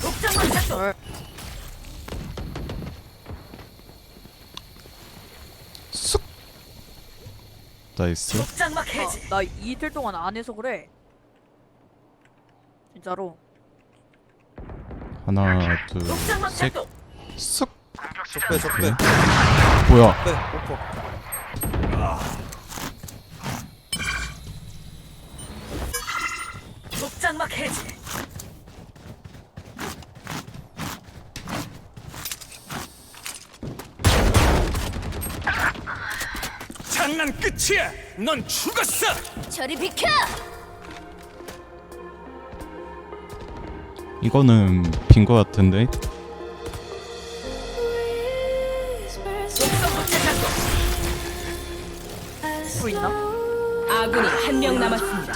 작동. 절. 쑥 나이스 독장막 해제. 나 이틀 동안 안 해서 그래. 진짜로. 하나 독장막 작동. 둘셋쑥 적배 적배 오케이. 뭐야 적배 오퍼 독장막 해제. 장난 끝이야. 넌 죽었어. 저리 비켜. 이거는 빈 거 같은데. 또 있나? 아군이 한 명 남았습니다.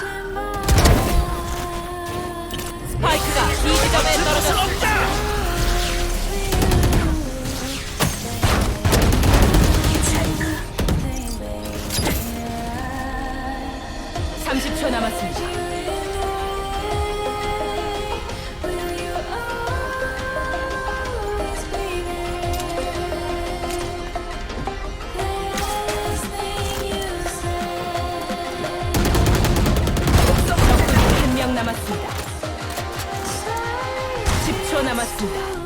스파이크가 B 지점에 떨어졌습니다. 삼십 초 남았습니다. 남았습니다. 10초 남았습니다.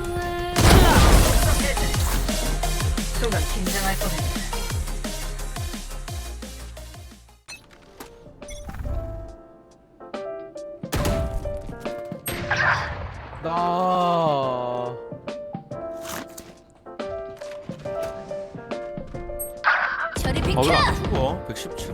나. 저리 아왜 안 죽어? 117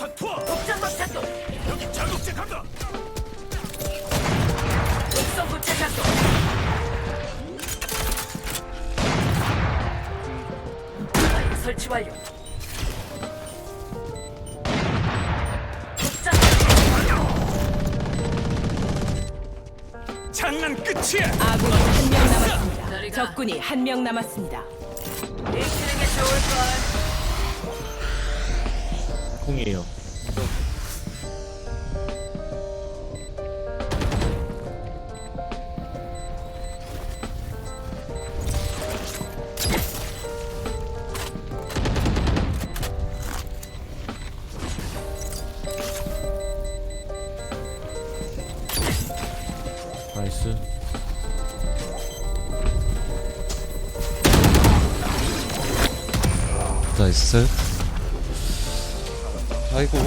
연막탄 투하. 독장막 작동. 여기 자극제 간다. 독성부채 작동. 파이프 설치 완료. 장난 끝이야. 아군이 한 명 남았습니다. 적군이 한 명 남았습니다. 익히는 게 좋을 걸. 공이에요. 나이스. 나이스 아이고.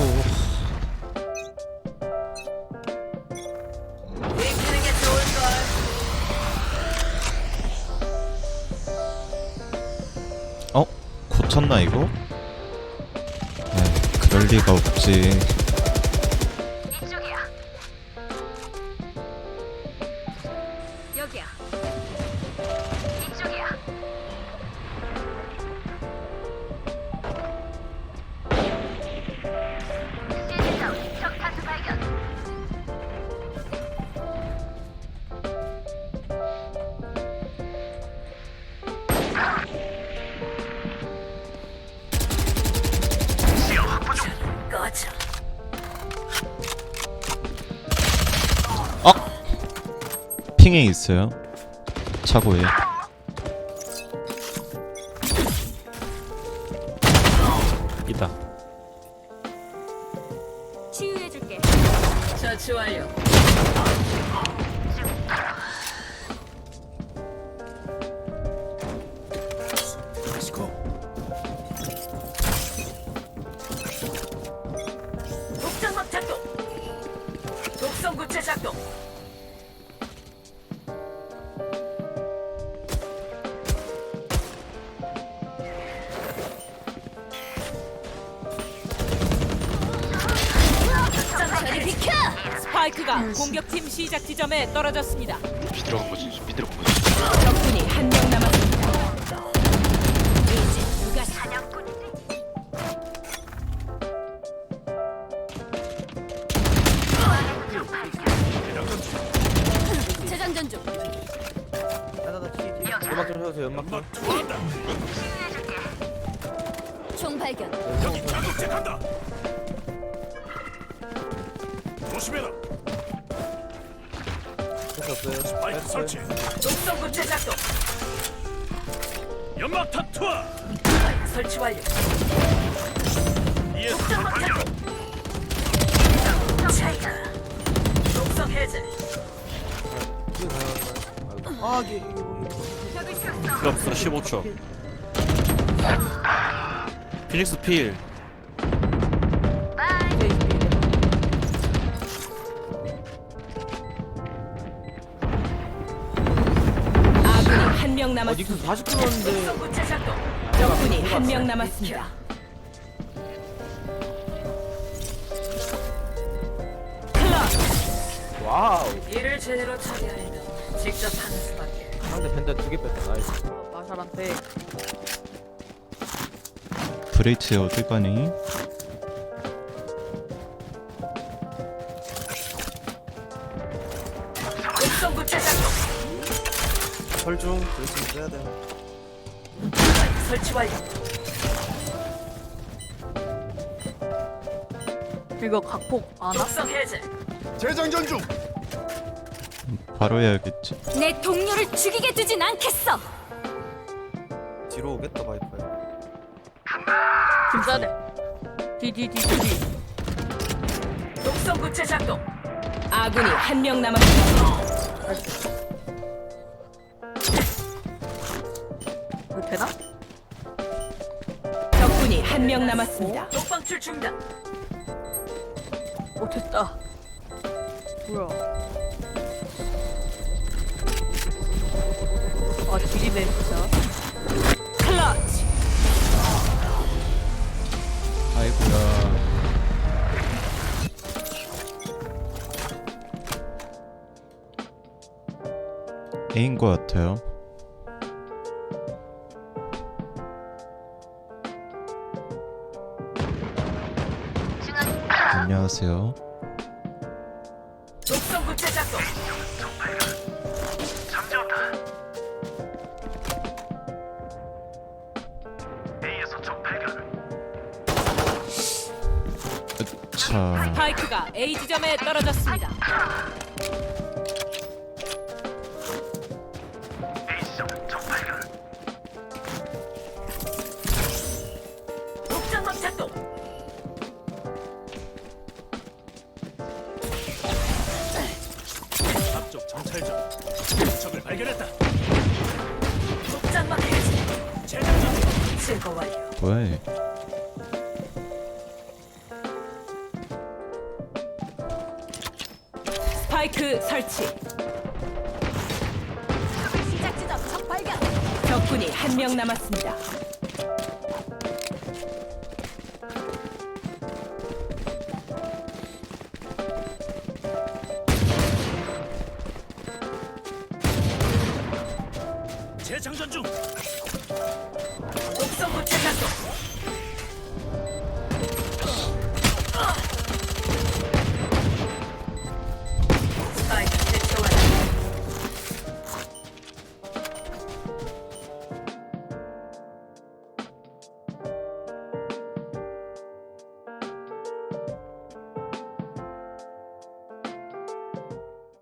어? 고쳤나 이거? 에이 그럴 리가 없지 핑에 있어요 차고에 있다 치유해줄게. 처치 완료. 작동. 독성 구체 작동. 스파이크가 공격팀 시작 지점에 떨어졌습니다. 비 들어간 거지. 비 들어간 거지. 적군이 한 명 남았습니다. 이제 누가 사냥꾼인지 재장전 중. 연막 좀 세워서 연막 좀 총 발견. 자극제 간다. 조심해라. 했었어요 마이크 설치. 독성 구체 작동. 연막탄 투하. 마이크 설치 완료. 독장막 작동. 차이가. 독성 해제. 없어 15초 피닉스 필 남았습니다. 40%였는데 독성 구체 작동. 적군이 한 명 남았습니다. 클럽 와우 일을 제대로 처리하려면 직접 하는 수밖에. 상대 벤더 두개 뺐다 나이스 마샬한테 브레이트 어딜 가니? 설중 열심히 써야 돼 설치 완료. 이거 각폭 안 와? 독성 해제. 재장전 중. 바로 해야겠지. 내 동료를 죽이게 두진 않겠어. 뒤로 오겠다 바이퍼야 김사대 디디디디디 독성 구체 작동. 아군이 한 명 남았습니다. 되나? 적군이 한 명 남았습니다. 독방출 중단. 오 됐다 뭐야 아 딜이네 진짜 클러치 아이고야. A인 것 같아요. 안녕하세요. 독성 구체 작동. 자, 스파이크가 A 지점에 떨어졌습니다. 발견했다. 독장막 해제. 재장전 중. 제거 완료. 뭐야? 얘. 스파이크 설치. 시작 지점 적 발견. 적군이 한 명 남았습니다.